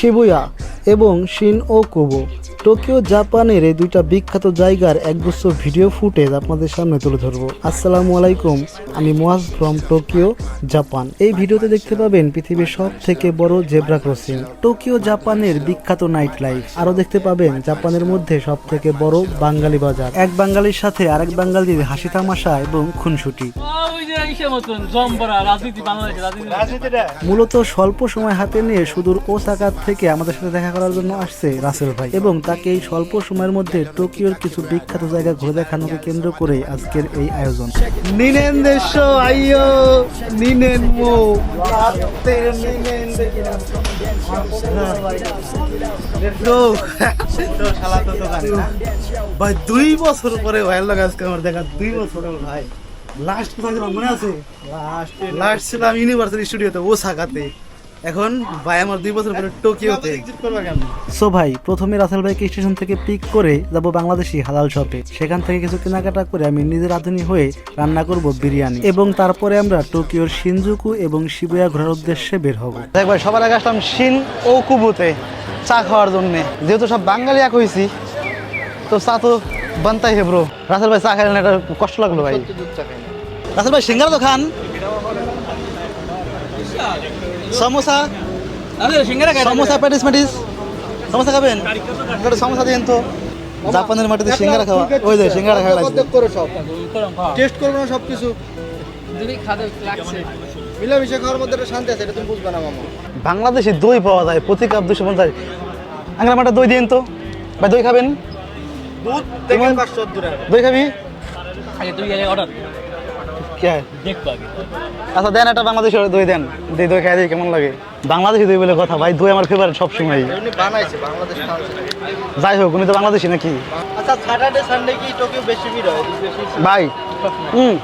Shibuya এবং শিন ও Kobo. Tokyo, জাপানের এই দুইটা বিখ্যাত জায়গার একগুচ্ছ ভিডিও ফুটেজ আপনাদের সামনে তুলে ধরবো। আসসালামু আলাইকুম, আমি মোয়াজ ফ্রম টোকিও, জাপান। এই ভিডিওতে দেখতে পাবেন পৃথিবীর সব থেকে বড় জেব্রা ক্রসিং। টোকিও, জাপানের বিখ্যাত নাইট লাইফ। আরও দেখতে পাবেন জাপানের মধ্যে সব থেকে বড় বাঙালি বাজার। এক বাঙালির সাথে আরেক বাঙালির হাসি তামাশা এবং খুনসুটি। মূলত স্বল্প সময় হাতে নিয়ে সুদূর ওসাকা থেকে আমাদের সাথে দেখা করার জন্য আসছে রাসেল ভাই। এবং তাকে এই স্বল্প সময়ের মধ্যে টোকিওর কিছু বিখ্যাত জায়গা ঘুরে দেখানোকে কেন্দ্র করে আজকের এই আয়োজন। নিনেন দেশ আইয়ো নিনেন মো ভাই দুই বছর পরে ভাই লাগে আজকে আমার দেখা দুই বছর ভাই। লাস্ট কোথায় ছিলাম? মনে আছে? লাস্ট ছিলাম ইউনিভার্সিটি স্টুডিওতে ওসাকাতে। এখন ভাই আমার দুই বছর পরে টোকিওতে সো ভাই প্রথমে রাসেল ভাইকে স্টেশন থেকে পিক করে যাব বাংলাদেশি হালাল শপে সেখান থেকে কিছু কেনাকাটা করে আমি নিজের আধুনিক হয়ে রান্না করব বিরিয়ানি। এবং তারপরে আমরা টোকিওর শিনজুকু এবং শিবুয়া ঘোরার উদ্দেশ্যে বের হব। দেখ ভাই সবার আগে আসলাম শিন ও কুবুতে চা খাওয়ার জন্য। যেহেতু সব বাঙালি এক হয়েছি তো চা তো বানতাই হে ব্রো রাসেল ভাই চা খাইলেন এটা কষ্ট লাগল ভাই। রাসেল ভাই সিঙ্গারা তো খান। সমোসা। আরে সিঙ্গারা খাই সমোসা প্যাটিস ম্যাটিস। সমোসা খাবেন? একটা সমোসা দিন তো। জাপানের মাটিতে সিঙ্গারা খাওয়া। ওই যে সিঙ্গারা খাওয়া লাগছে টেস্ট করব না সব কিছু যদি খাদে লাগছে। মিলামিশে খাওয়ার মধ্যে একটা শান্তি আছে এটা তুমি বুঝবে না মামা। বাংলাদেশে দই পাওয়া যায় প্রতি কাপ দুশো পঞ্চাশ। আমার একটা দই দিন তো। ভাই দই খাবেন? দুধ থেকে তোমার- পাঁচশো দূরে দই খাবি আগে তুই অর্ডার কে? আচ্ছা দেন একটা বাংলাদেশের দই দেন। দই দই খাই দিই কেমন লাগে? বাংলাদেশি দই বলে কথা ভাই দই আমার ফেভারিট বানাইছে বাংলাদেশ যাই হোক উনি তো বাংলাদেশি নাকি? আচ্ছা স্যাটারডে সানডে কি টোকিও বেশি ভিড় হয়? ভাই হুম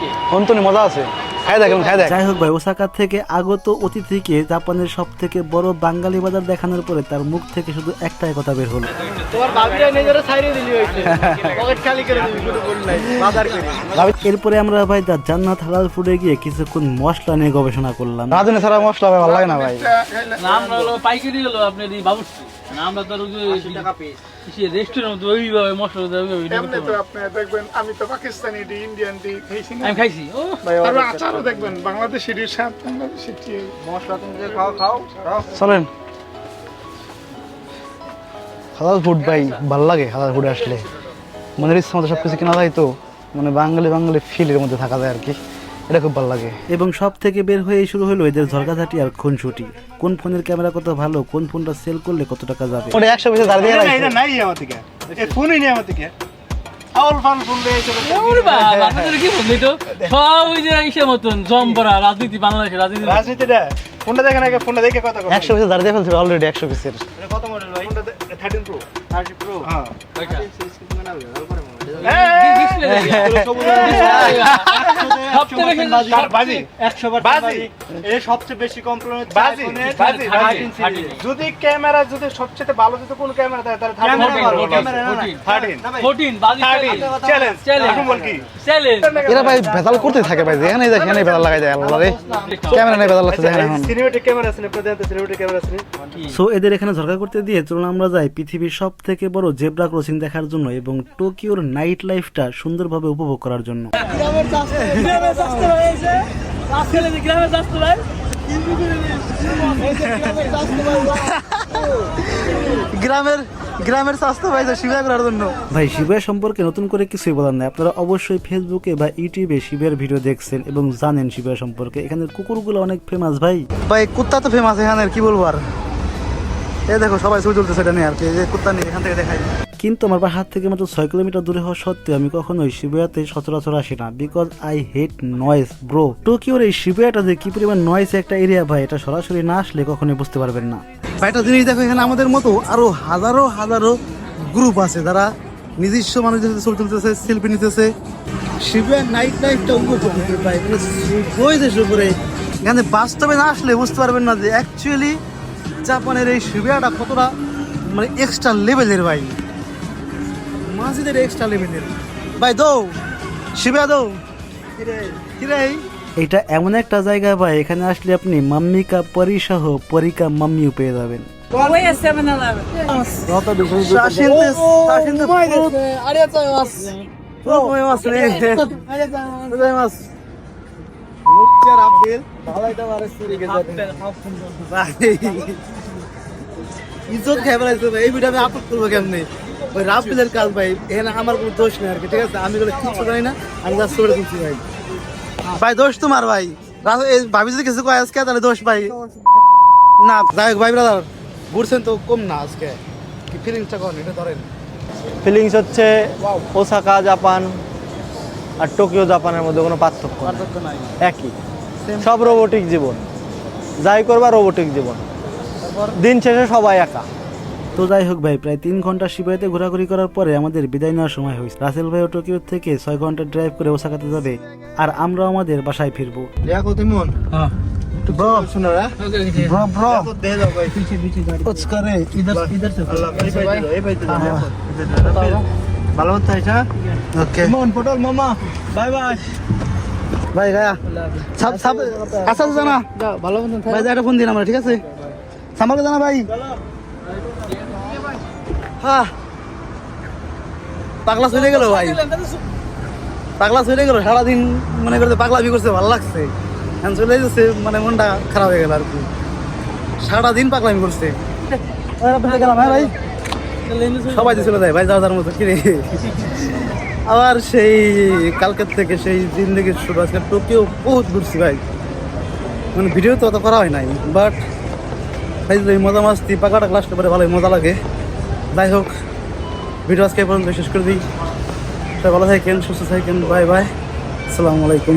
কি? অন্তনি মজা আছে। খাই দেখ খাই দেখ। যাই হোক ভাই ওসাকা থেকে আগত অতিথিকে জাপানের সব থেকে বড় বাঙালি বাজার দেখানোর পরে তার মুখ থেকে শুধু একটাই কথা বের হলো। তোমার ভাবিরা নিজের সাইডে দিলি হয়েছে। পকেট খালি করে দিবি শুধু বলি নাই বাজার করি। এরপরে আমরা ভাই দা জান্নাত হালাল ফুডে গিয়ে কিছুক্ষণ মশলা নিয়ে গবেষণা করলাম। রাঁধুনি ছাড়া মশলা ভাই ভালো লাগে না ভাই। না আমরা হলো পাইকারি হলো আপনার এই বাবুর্চি। আমরা তো টাকা পিস রেস্টুরেন্ট ওইভাবে মশলা দেওয়া ওই তো। আপনি দেখবেন আমি তো পাকিস্তানি ডি ইন্ডিয়ান ডি খাইছি না আমি খাইছি। ও আর আচারও দেখবেন বাংলাদেশি ডি স্বাদ বাংলাদেশি টি মশলা তুমি যে খাও খাও খাও। চলেন। হালাল ফুড ভাই ভালো লাগে হালাল ফুডে আসলে। মনের ইচ্ছা মতো সব কিছু কেনা যায় তো মানে বাঙালি বাঙালি ফিলের মধ্যে থাকা যায় আর কি। এটা খুব ভালো লাগে এবং সব থেকে বের হয়ে শুরু হলো এদের ঝরকাঝাটি আর খুনসুটি কোন ফোনের ক্যামেরা কত ভালো কোন ফোনটা সেল করলে কত টাকা যাবে ওটা একশো পিসে দাঁড়িয়ে দিয়ে এটা নাই আমার থেকে এ ফোনই নেই আমার থেকে আউল ফান ফোন দিয়ে চলে ওরে বাবা, আপনাদের কি বললি তো সব ওই যে ইসের মতন রাজনীতি বাংলাদেশে রাজনীতি রাজনীতিটা ফোনটা দেখেন আগে ফোনটা দেখে কথা পিসে দাঁড়িয়ে অলরেডি একশো পিসের এটা কত মডেল ভাই ফোনটা থার্টিন প্রো থার্টি প্রো হ্যাঁ ডিসপ্লে সবচেয়ে যদি ক্যামেরা যদি সবচেয়ে ভালো যদি কোন ক্যামেরা দেয় তাহলে ক্যামেরা থার্টিন ভালো, fourteen, ক্যামেরা না, না। fourteen. থার্টিন ফোরটিন বাজি থার্টিন চ্যালেঞ্জ Challenge. এখন বল কি? চ্যালেঞ্জ এরা ভাই ভেজাল করতে থাকে ভাই যেখানে দেখে এখানে ভেজাল লাগাই দেয় আল্লাহ রে ক্যামেরা নেই ভেজাল লাগছে দেখেন এখন। সিনেমেটিক ক্যামেরা আছে আপনাদের সিনেমেটিক ক্যামেরা আছে সো এদের এখানে ঝরকা করতে দিয়ে চলুন আমরা যাই পৃথিবীর সব থেকে বড় জেব্রা ক্রসিং দেখার জন্য এবং টোকিওর নাইট লাইফটা সুন্দরভাবে উপভোগ করার জন্য। গ্রামে যাচ্ছে ভাই গ্রামের গ্রামের স্বাস্থ্য ভাই শিবা করার জন্য। ভাই শিবের সম্পর্কে নতুন করে কিছুই বলার নাই। আপনারা অবশ্যই ফেসবুকে বা ইউটিউবে শিবের ভিডিও দেখছেন এবং জানেন শিবের সম্পর্কে। এখানের কুকুরগুলো অনেক ফেমাস ভাই। ভাই কুত্তা তো ফেমাস এখানের কি বলব আর? এই দেখো সবাই ছবি তুলতেছে এটা নিয়ে আর কি। এই যে কুত্তা নিয়ে এখান থেকে দেখাই। কিন্তু আমার হাত থেকে মাত্র ছয় কিলোমিটার দূরে হওয়া সত্ত্বেও আমি কখনোই শিবয়াতে সচরাচর আসি না because I hate noise bro টোকিওর এই শিবয়াটা যে কি পরিমাণ নয়েস একটা এরিয়া ভাই, এটা সরাসরি না আসলে কখনোই বুঝতে পারবেন না। একটা জিনিস দেখো, এখানে আমাদের মতো আরও হাজারো হাজারো গ্রুপ আছে যারা নিজস্ব মানুষদের সাথে ছবি তুলতেছে সেলফি নিতেছে। শিবের নাইট লাইফটা উপভোগ করতে পাই বই দেশ উপরে। এখানে বাস্তবে না আসলে বুঝতে পারবেন না যে অ্যাকচুয়ালি জাপানের এই শিবিয়াটা কতটা মানে এক্সট্রা লেভেলের ভাই। মাঝিদের এক্সট্রা লেভেলের ভাই দৌ। শিবিয়া দৌ। কিরে? এটা এমন একটা জায়গা ভাই এখানে আসলে আপনি মাম্মিকা পরি সহ পরিকা মাম্মিও পেয়ে যাবেন। Wait ইজ্জত খাই ফেলাইছে ভাই এই ভিডিও আমি আপলোড করব কেমনি? ওই রাফিলের কাজ ভাই এখানে আমার কোনো দোষ নেই আর কি ঠিক আছে? আমি বলে কিচ্ছু জানি না আমি জাস্ট করে দিচ্ছি ভাই। ভাই দোষ তোমার ভাই। এই ভাবি যদি কিছু কয় আজকে তাহলে দোষ ভাই। না যাই হোক ভাই ব্রাদার ঘুরছেন তো কম না আজকে। কি ফিলিংসটা করেন এটা ধরেন। ফিলিংস হচ্ছে ওসাকা জাপান আর টোকিও জাপানের মধ্যে কোনো পার্থক্য পার্থক্য নাই। একই। সব রোবোটিক জীবন। যাই করবা রোবোটিক জীবন। দিন শেষে সবাই একা তো যাই হোক ভাই প্রায় তিন ঘণ্টা সিপাহিতে ঘোরাঘুরি করার পরে আমাদের বিদায় নেওয়ার সময় হয়েছে রাসেল ভাই টোকিও থেকে ছয় ঘণ্টা ড্রাইভ করে ওসাকাতে যাবে আর আমরা আমাদের বাসায় ফিরবো ভালো ওকে মামা বাই বাই ভাই জানা একটা ফোন দিন আমরা ঠিক আছে সামালকে জানা ভাই। হ্যাঁ পাগলা চলে গেল ভাই। পাগলা চলে গেল, সারাদিন মনে করতে পাগলা বি করছে, ভালো লাগছে। এখন চলে যাচ্ছে মানে মনটা খারাপ হয়ে গেল আর কি। সারাদিন পাগলামি করছে। গেলাম হ্যাঁ সবাই চলে যায় ভাই, যাওয়ার মতো কিরে আবার সেই কালকের থেকে, সেই জিন্দগির শুরু, আজকে টোকিও বহুত ঘুরছি ভাই। মানে ভিডিও তো অত করা হয় নাই বাট ভাই এই মজা মাস্তি পাকাটা ক্লাসটা পরে ভালোই মজা লাগে। যাই হোক ভিডিও আজকে পর্যন্ত শেষ করে দিই। সবাই ভালো থাকেন, সুস্থ থাকেন বাই বাই আসসালামু আলাইকুম।